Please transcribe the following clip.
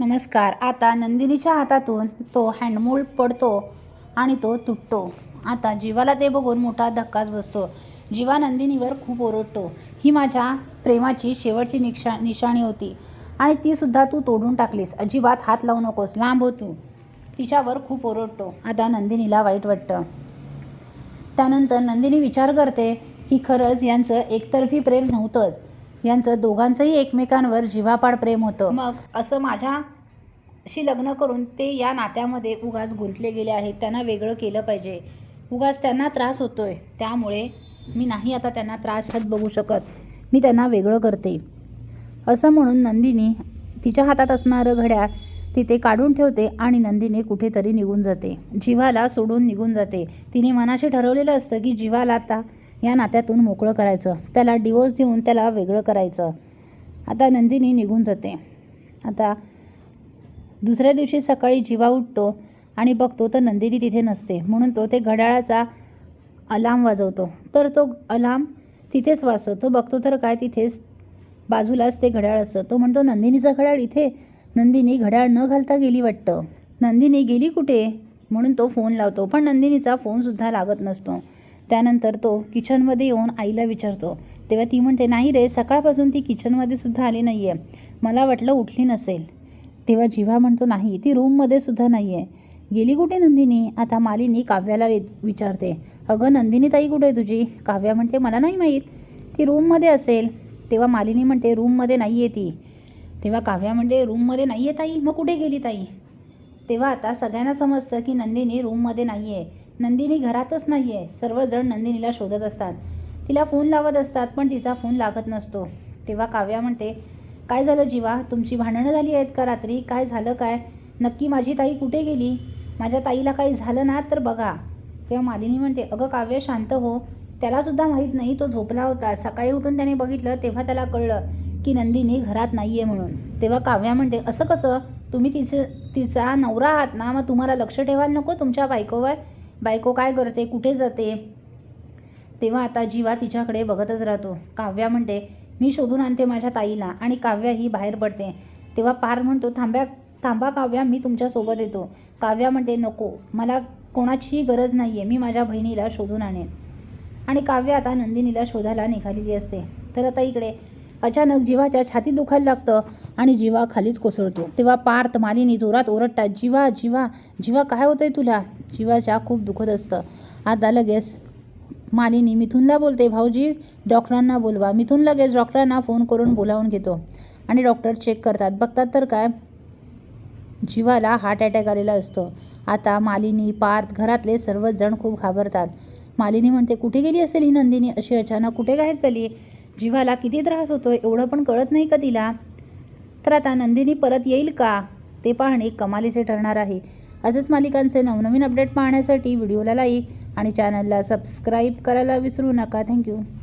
नमस्कार. आता नंदिनीच्या हातातून तो हँडमोल्ड पडतो आणि तो तुटतो. आता जीवाला ते बघून मोठा धक्काच बसतो. जीवा नंदिनीवर खूप ओरडतो. ही माझ्या प्रेमाची शेवटची निशा निशाणी होती. आणि तीसुद्धा तू तोडून टाकलीस. अजिबात हात लावू नकोस. लांब हो तू. तिच्यावर खूप ओरडतो. आता नंदिनीला वाईट वाटतं. त्यानंतर नंदिनी विचार करते की खरंच यांचं एकतर्फी प्रेम नव्हतंच. यांचं दोघांचंही एकमेकांवर जीवापाड प्रेम होतं. मग असं माझ्याशी लग्न करून ते या नात्यामध्ये उगाच गुंतले गेले आहेत. त्यांना वेगळं केलं पाहिजे. उगाच त्यांना त्रास होतोय. त्यामुळे मी नाही आता त्यांना त्रास हात बघू शकत. मी त्यांना वेगळं करते. असं म्हणून नंदिनी तिच्या हातात असणारं घड्याळ तिथे काढून ठेवते आणि नंदिनी कुठेतरी निघून जाते. जीवाला सोडून निघून जाते. तिने मनाशी ठरवलेलं असतं की जीवाला आता या नात्यातून मोकळं करायचं. त्याला डिवोर्स देऊन त्याला वेगळं करायचं. आता नंदिनी निघून जाते. आता दुसऱ्या दिवशी सकाळी जीवा उठतो आणि बघतो तर नंदिनी तिथे नसते. म्हणून तो ते घड्याळाचा अलार्म वाजवतो. तर तो अलार्म तिथेच वाजतो तो बघतो तर काय तिथेच बाजूलाच ते घड्याळ असतं. तो म्हणतो नंदिनीचं घड्याळ इथे. नंदिनी घड्याळ न घालता गेली वाटतं. नंदिनी गेली कुठे? म्हणून तो फोन लावतो. पण नंदिनीचा फोनसुद्धा लागत नसतो. त्यानंतर तो किचनमध्ये येऊन आईला विचारतो. तेव्हा ती म्हणते नाही रे सकाळपासून ती किचनमध्ये सुद्धा आली नाही आहे मला वाटलं उठली नसेल. तेव्हा जिव्हा म्हणतो नाही ती रूममध्ये सुद्धा नाही आहे गेली कुठे नंदिनी? आता मालिनी काव्याला वि विचारते. अगं नंदिनी ताई कुठे आहे तुझी? काव्या म्हणते मला नाही माहीत. ती रूममध्ये असेल. तेव्हा मालिनी म्हणते रूममध्ये नाही आहे ती. तेव्हा काव्या म्हणते रूममध्ये नाही आहे ताई. मग कुठे गेली ताई? तेव्हा आता सगळ्यांना समजतं की नंदिनी रूममध्ये नाही आहे नंदिनी घरातच नाही आहे सर्वजण नंदिनीला शोधत असतात. तिला फोन लावत असतात पण तिचा फोन लागत नसतो. तेव्हा काव्या म्हणते काय झालं जीवा? तुमची भांडणं झाली आहेत का रात्री? काय झालं काय? नक्की माझी ताई कुठे गेली? माझ्या ताईला काही झालं ना तर बघा. तेव्हा मालिनी म्हणते अगं काव्य शांत हो. त्यालासुद्धा माहीत नाही तो झोपला होता. सकाळी उठून त्याने बघितलं तेव्हा त्याला कळलं की नंदिनी घरात नाही आहे म्हणून. तेव्हा काव्या म्हणते असं कसं? तुम्ही तिचं तिचा नवरा आहात ना मग तुम्हाला लक्ष ठेवायला नको तुमच्या बायकोवर. बायको काय करते कुठे जाते? तेव्हा आता जीवा तिच्याकडे बघतच राहतो. काव्या म्हणते मी शोधून आणते माझ्या ताईला आणि काव्या ही बाहेर पडते. तेव्हा पार म्हणतो थांब्या थांबा काव्या मी तुमच्यासोबत येतो. काव्या म्हणते नको मला कोणाचीही गरज नाही आहे मी माझ्या बहिणीला शोधून आणेन. आणि काव्य आता नंदिनीला शोधायला निघालेली असते. तर आता इकडे अचानक जीवाच्या छाती दुखायला लागतं आणि जीवा खालीच कोसळतो. तेव्हा पार्थ मालिनी जोरात ओरडतात जीवा जीवा जीवा काय होतंय तुला? जीवाच्या खूप दुखत असतं. आता लगेच मालिनी मिथुनला बोलते भाऊजी डॉक्टरांना बोलवा. मिथून लगेच डॉक्टरांना फोन करून बोलावून घेतो आणि डॉक्टर चेक करतात. बघतात तर काय? जीवाला हार्ट अटॅक आलेला असतो. आता मालिनी पार्थ घरातले सर्वच जण खूप घाबरतात. मालिनी म्हणते कुठे गेली असेल ही नंदिनी? अशी अचानक कुठे गायब झाली जीवाला किती त्रास होतो एवढं पण कळत नाही का तिला? तर आता नंदिनी परत येईल का? ते पाहणे कमालीचे ठरणार आहे. असेच मालिकांचे नवनवीन अपडेट पाहण्यासाठी व्हिडिओला लाईक आणि चॅनलला सबस्क्राईब करायला विसरू नका. थँक्यू